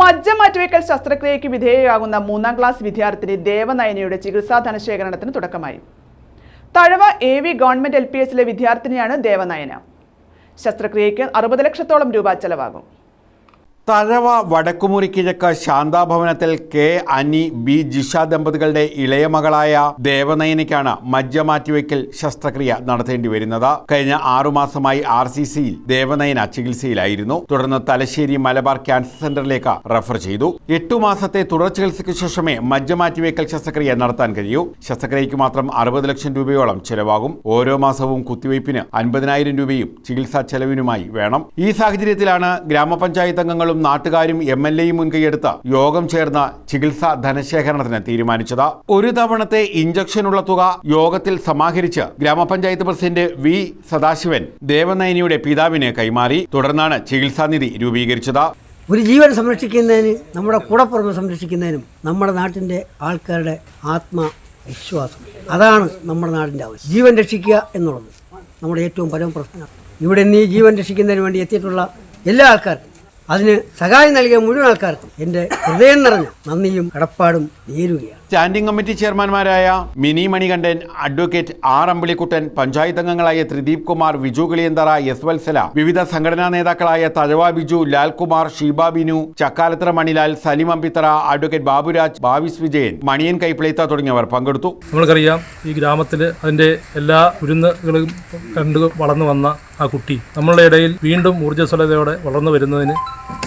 മജ്ജ മാറ്റിവെക്കൽ ശസ്ത്രക്രിയയ്ക്ക് വിധേയയാകുന്ന മൂന്നാം ക്ലാസ് വിദ്യാർത്ഥിനി ദേവനയനയുടെ ചികിത്സാ ധനശേഖരണത്തിന് തുടക്കമായി. Thazhava A V government L P എസിലെ വിദ്യാർത്ഥിനിയാണ് ദേവനയന. ശസ്ത്രക്രിയയ്ക്ക് അറുപത് ലക്ഷത്തോളം രൂപ ചെലവാകും. തഴവ വടക്കുമുറി കിഴക്ക് ശാന്താഭവനത്തിൽ കെ അനി ബി ജിഷ ദമ്പതികളുടെ ഇളയ മകളായ ദേവനയനിക്കാണ് മജ്ജ മാറ്റിവെക്കൽ ശസ്ത്രക്രിയ നടത്തേണ്ടി വരുന്നത്. കഴിഞ്ഞ ആറുമാസമായി ആർ സി സിയിൽ ദേവനയന ചികിത്സയിലായിരുന്നു. തുടർന്ന് തലശ്ശേരി മലബാർ ക്യാൻസർ സെന്ററിലേക്ക് റഫർ ചെയ്തു. എട്ടു മാസത്തെ തുടർ ചികിത്സയ്ക്ക് ശേഷമേ മജ്ജ മാറ്റിവെക്കൽ ശസ്ത്രക്രിയ നടത്താൻ കഴിയൂ. ശസ്ത്രക്രിയയ്ക്ക് മാത്രം അറുപത് ലക്ഷം രൂപയോളം ചെലവാകും. ഓരോ മാസവും കുത്തിവയ്പ്പിന് അൻപതിനായിരം രൂപയും ചികിത്സാ ചെലവിനുമായി വേണം. ഈ സാഹചര്യത്തിലാണ് ഗ്രാമപഞ്ചായത്ത് അംഗങ്ങളും നാട്ടുകാരും എം എൽ എയും മുൻകൈയെടുത്ത് യോഗം ചേർന്ന് ചികിത്സാ ധനശേഖരണത്തിന് തീരുമാനിച്ചത്. ഒരു തവണത്തെ ഇഞ്ചക്ഷനുള്ള തുക യോഗത്തിൽ സമാഹരിച്ച് ഗ്രാമപഞ്ചായത്ത് പ്രസിഡന്റ് വി സദാശിവൻ ദേവനയനിയുടെ പിതാവിന് കൈമാറി. തുടർന്നാണ് ചികിത്സാനിധി രൂപീകരിച്ചത്. ഒരു ജീവൻ സംരക്ഷിക്കുന്നതിന് നമ്മുടെ കൂടപ്പുറമെ സംരക്ഷിക്കുന്നതിനും നമ്മുടെ നാട്ടിന്റെ ആൾക്കാരുടെ ആത്മവിശ്വാസം. അതാണ് നമ്മുടെ നാടിന്റെ ആവശ്യം. ജീവൻ രക്ഷിക്കുക എന്നുള്ളത് നമ്മുടെ ഏറ്റവും പരമപ്രശ്നം ഇവിടെ നീ ജീവൻ രക്ഷിക്കുന്നതിന് വേണ്ടി എത്തിയിട്ടുള്ള എല്ലാ ആൾക്കാർക്കും അതിന് സഹായം നൽകിയ മുഴുവൻ ആൾക്കാർക്കും എന്റെ ഹൃദയം നിറഞ്ഞ നന്ദിയും കടപ്പാടും നേരുകയാണ്. സ്റ്റാൻഡിംഗ് കമ്മിറ്റി ചെയർമാൻമാരായ മിനി മണികണ്ഠൻ അഡ്വക്കേറ്റ് ആർ അമ്പിളിക്കുട്ടൻ പഞ്ചായത്ത് അംഗങ്ങളായ ത്രിദീപ് കുമാർ വിജു കിളിയന്തറ എസ് വത്സല വിവിധ സംഘടനാ നേതാക്കളായ തഴവ ബിജു ലാൽകുമാർ ഷീബ ബിനു ചക്കാലത്ര മണിലാൽ സലിം അമ്പിത്തറ അഡ്വക്കേറ്റ് ബാബുരാജ് ബാവിസ് വിജയൻ മണിയൻ കൈപ്പിളിത്ത തുടങ്ങിയവർ പങ്കെടുത്തു. നമ്മൾക്കറിയാം ഈ ഗ്രാമത്തിൽ അതിന്റെ എല്ലാ കുരുന്നുകളും കണ്ടു വളർന്നു വന്ന ആ കുട്ടി നമ്മളുടെ ഇടയിൽ വീണ്ടും ഊർജസ്വലതയോടെ വളർന്നു വരുന്നതിന്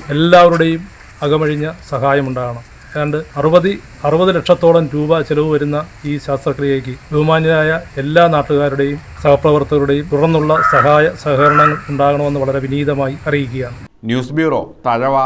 എല്ലാവരുടെയും അകമഴിഞ്ഞ സഹായമുണ്ടാകണം. ഏതാണ്ട് അറുപത് അറുപത് ലക്ഷത്തോളം രൂപ ചെലവ് വരുന്ന ഈ ശാസ്ത്രക്രിയയ്ക്ക് ബഹുമാന്യരായ എല്ലാ നാട്ടുകാരുടെയും സഹപ്രവർത്തകരുടെയും തുടർന്നുള്ള സഹായ സഹകരണങ്ങൾ ഉണ്ടാകണമെന്ന് വളരെ വിനീതമായി അറിയിക്കുകയാണ്. News bureau Thazhava.